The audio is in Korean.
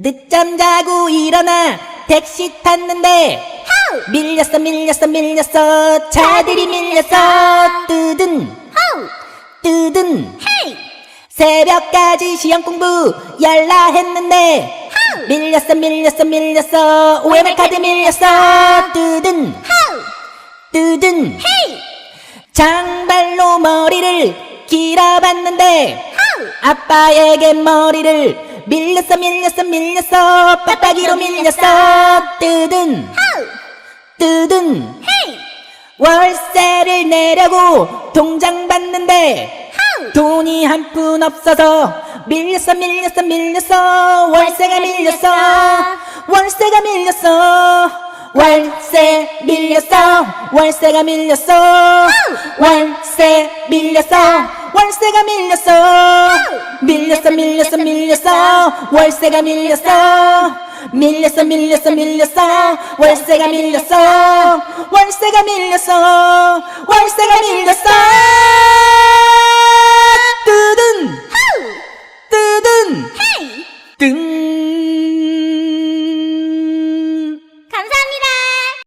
늦잠 자고 일어나 택시 탔는데 밀렸어 밀렸어 밀렸어. 차들이 밀렸어. 뜨든 뜨든. 새벽까지 시험 공부 열라 했는데 밀렸어 밀렸어 밀렸어. OMR 카드 밀렸어. 뜨든 뜨든. 장발로 머리를 길어봤는데 아빠에게 머리를 밀렸어 밀렸어 밀렸어. 빡빡이로 밀렸어. 뜨든 뜨든. 월세를 내려고 통장 받는데 돈이 한 푼 없어서 밀렸어 밀렸어 밀렸어. 월세가 밀렸어. 월세가 밀렸어. 월세 밀렸어. 월세가 밀렸어. 월세 밀렸어 월세가 밀렸어. 밀렸어 밀렸어 밀렸어. 월세가 밀렸어. 밀렸어 밀렸어 밀렸어. 월세가 밀렸어. 월세가 밀렸어. 월세가